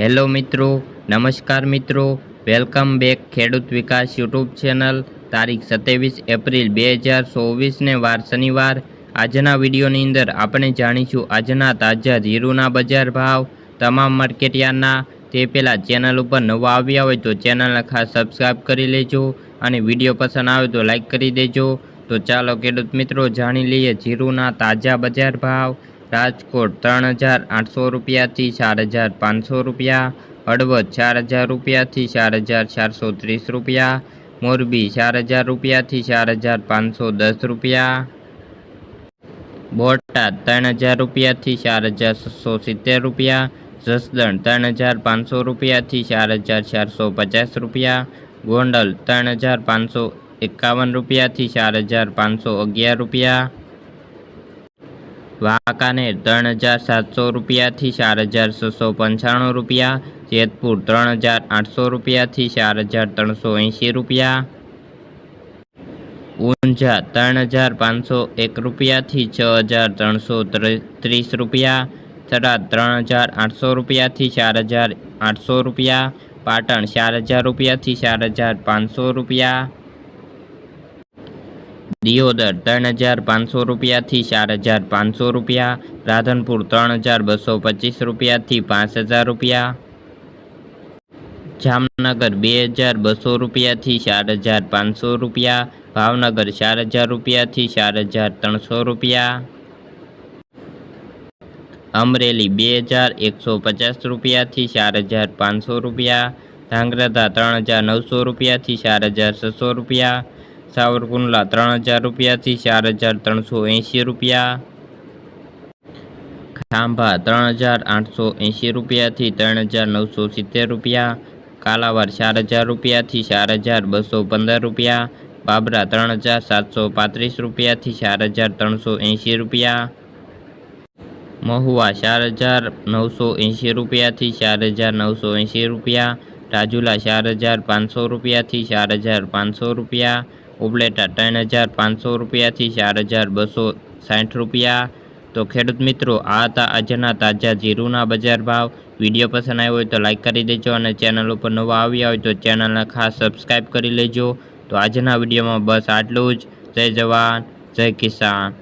Hello મિત્રો, નમસ્કાર મિત્રો. વેલકમ બેક ખેડૂત વિકાસ યુટ્યુબ ચેનલ, તારીખ સત્યાવીસ એપ્રિલ બે હજાર ચોવીસને વાર શનિવાર. આજના વિડીયોની અંદર આપણે જાણીશું આજના તાજા જીરુના બજાર ભાવ, તમામ માર્કેટયાર્ડના. તે પહેલાં ચેનલ ઉપર નવા આવ્યા હોય તો ચેનલને ખાસ સબસ્ક્રાઈબ કરી લેજો અને વીડિયો પસંદ આવે તો લાઈક કરી દેજો. તો ચાલો ખેડૂત મિત્રો, જાણી લઈએ જીરુના તાજા બજાર ભાવ. રાજકોટ ત્રણ હજાર આઠસો રૂપિયાથી ચાર હજાર પાંચસો રૂપિયા હળવદ ચાર હજાર રૂપિયાથી ચાર હજાર ચારસો ત્રીસ રૂપિયા મોરબી ચાર હજાર રૂપિયાથી ચાર હજાર પાંચસો દસ રૂપિયા બોટાદ ત્રણ હજાર રૂપિયાથી ચાર હજાર છસો સિત્તેર રૂપિયા જસદણ ત્રણ હજાર પાંચસો રૂપિયાથી ચાર હજાર ચારસો પચાસ રૂપિયા ગોંડલ ત્રણ હજાર પાંચસો એકાવન રૂપિયાથી ચાર હજાર પાંચસો અગિયાર રૂપિયા વાંકાનેર ત્રણ હજાર સાતસો રૂપિયાથી ચાર હજાર છસો પંચાણું રૂપિયા જેતપુર ત્રણ હજાર આઠસો રૂપિયાથી ચાર હજાર ત્રણસો એંશી રૂપિયા ઊંઝા ત્રણ હજાર પાંચસો એક રૂપિયાથી છ હજાર ત્રણસો ત્રીસ રૂપિયા થરાદ ત્રણ હજાર આઠસો રૂપિયાથી ચાર હજાર આઠસો રૂપિયા પાટણ ચાર હજાર રૂપિયાથી ચાર હજાર પાંચસો રૂપિયા દિયોદર ત્રણ હજાર પાંચસો રૂપિયાથી ચાર હજાર પાંચસો રૂપિયા રાધનપુર ત્રણ હજાર બસો પચીસ રૂપિયાથી પાંચ હજાર રૂપિયા જામનગર બે હજાર બસો રૂપિયાથી ચાર હજાર પાંચસો રૂપિયા ભાવનગર ચાર હજાર રૂપિયાથી ચાર હજાર ત્રણસો રૂપિયા અમરેલી બે હજાર એકસો પચાસ રૂપિયાથી ચાર હજાર પાંચસો રૂપિયા ધાંગ્રધા ત્રણ હજાર નવસો રૂપિયાથી ચાર હજાર છસો રૂપિયા સાવરકુંડલા ત્રણ હજાર રૂપિયાથી ચાર હજાર ત્રણસો એંશી રૂપિયા ખાંભા ત્રણ હજાર આઠસો એંશી રૂપિયાથી ત્રણ હજાર નવસો સિત્તેર રૂપિયા કાલાવાર ચાર હજાર રૂપિયાથી ચાર હજાર બસો પંદર રૂપિયા બાબરા ત્રણ હજાર સાતસો પાંત્રીસ રૂપિયાથી ચાર હજાર ત્રણસો એંશી રૂપિયા મહુવા ચાર હજાર નવસો એંશી રૂપિયાથી ચાર હજાર નવસો એંશી રૂપિયા રાજુલા ચાર હજાર પાંચસો રૂપિયાથી ચાર હજાર પાંચસો રૂપિયા ઉપલેટા ત્રણ હજાર પાંચસો રૂપિયાથી ચાર હજાર બસો સાઠ રૂપિયા. તો ખેડૂત મિત્રો, આ હતા આજના તાજા જીરુના બજાર ભાવ. વીડિયો પસંદ આવ્યો હોય તો લાઈક કરી દેજો અને ચેનલ ઉપર નવા આવ્યા હોય તો ચેનલને ખાસ સબસ્ક્રાઈબ કરી લેજો. તો આજના વિડીયોમાં બસ આટલું જ. જય જવાન, જય કિસાન.